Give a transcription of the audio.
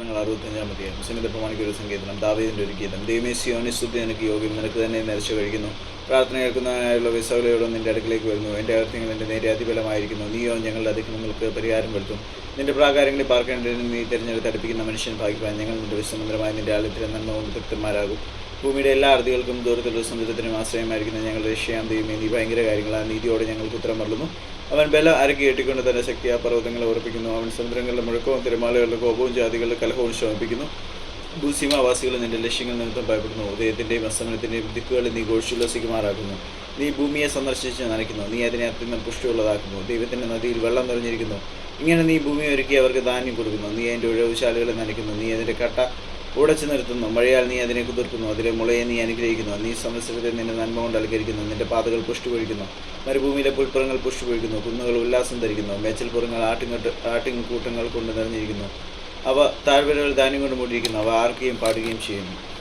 നിങ്ങൾ അറുപത്തഞ്ചാം അധ്യായം സുനിത പ്രമാണിക്ക് ഒരു സങ്കീർത്തനം ദാവീദിന്റെ ഒരു ഗീതം. ദൈവമേ സിയോനിസ്തുതി നിനക്ക് യോഗ്യം നിനക്ക് തന്നെ നിരച്ചു കഴിക്കുന്നു. പ്രാർത്ഥന കേൾക്കുന്നതിനായുള്ള വിസവലയോടും നിന്റെ അടുക്കിലേക്ക് വരുന്നു. എന്റെ അകത്യങ്ങൾ എന്റെ നേരെ അതിബലമായിരിക്കുന്നു നീയോ ഞങ്ങളുടെ അതിക്രമങ്ങൾക്ക് പരിഹാരം വരുത്തും. നിന്റെ പ്രാകാരങ്ങളിൽ പാർക്കേണ്ടതിന് നീ തിരഞ്ഞെടുത്ത് അടുപ്പിക്കുന്ന മനുഷ്യൻ ഭാഗ്യവാൻ. ഞങ്ങൾ നിന്റെ വിശ്വമന്ത്രമായ നിന്റെ ആലയത്തിലെ നന്മ കൊണ്ട് തൃപ്തന്മാരാകും. ഭൂമിയുടെ എല്ലാ അറുതികൾക്കും ദൂരത്തിലുള്ള സമുദ്രത്തിനും ആശ്രയമായിരിക്കുന്ന ഞങ്ങളുടെ രക്ഷയാം നീതി ഭയങ്കര കാര്യങ്ങളാണ് നീതിയോടെ ഞങ്ങൾക്ക് ഉത്തരം മറന്നു അവൻ ബല അരക്കി കെട്ടിക്കൊണ്ട് തന്നെ ശക്തി ആ പർവതങ്ങളെ ഉറപ്പിക്കുന്നു. അവൻ സമുദ്രങ്ങളുടെ മുഴക്കവും തിരമാലകളുടെ കോപവും ജാതികളുടെ കലഹവും ശമിപ്പിക്കുന്നു ഭൂസീമാവാസികൾ നിന്റെ ലക്ഷ്യങ്ങൾ നിമിത്തം ഭയപ്പെടുന്നു. ഉദയത്തിന്റെയും അസ്തമനത്തിന്റെയും ദിക്കുകളിൽ നീ ഘോഷിച്ചുല്ലസിക്കുമാറാക്കുന്നു നീ ഭൂമിയെ സന്ദർശിച്ച് നനയ്ക്കുന്നു. നീ അതിനെ അത്യന്തം പുഷ്ടിയുള്ളതാക്കുന്നു. ദൈവത്തിന്റെ നദിയിൽ വെള്ളം നിറഞ്ഞിരിക്കുന്നു. ഇങ്ങനെ നീ ഭൂമി ഒരുക്കി അവർക്ക് ധാന്യം കൊടുക്കുന്നു. നീ അതിന്റെ ഉഴവുശാലകളെ നനയ്ക്കുന്നു. നീ അതിന്റെ കട്ട ഉടച്ചു നിർത്തുന്നു മഴയാൽ നീ അതിനെ കുതിർക്കുന്നു. അതിലെ മുളയെ നീ അനുഗ്രഹിക്കുന്നു. നീ സമസ്തത്തെ നിന്റെ നന്മ കൊണ്ട് അലങ്കരിക്കുന്നു. നിന്റെ പാതകൾ പുഷ്ടി പൊഴിക്കുന്നു മരുഭൂമിയിലെ പുൽപ്പുറങ്ങൾ പുഷ്ടി പൊഴിക്കുന്നു കുന്നുകൾ ഉല്ലാസം ധരിക്കുന്നു. മേച്ചിൽപ്പുറങ്ങൾ ആട്ടിങ്ങട്ട് ആട്ടിൻകൂട്ടങ്ങൾ കൊണ്ട് നിറഞ്ഞിരിക്കുന്നു. അവ താഴ്വരകൾ ധാന്യം കൊണ്ട് മൂടിയിരിക്കുന്നു. അവ ആർക്കുകയും പാടുകയും ചെയ്യുന്നു.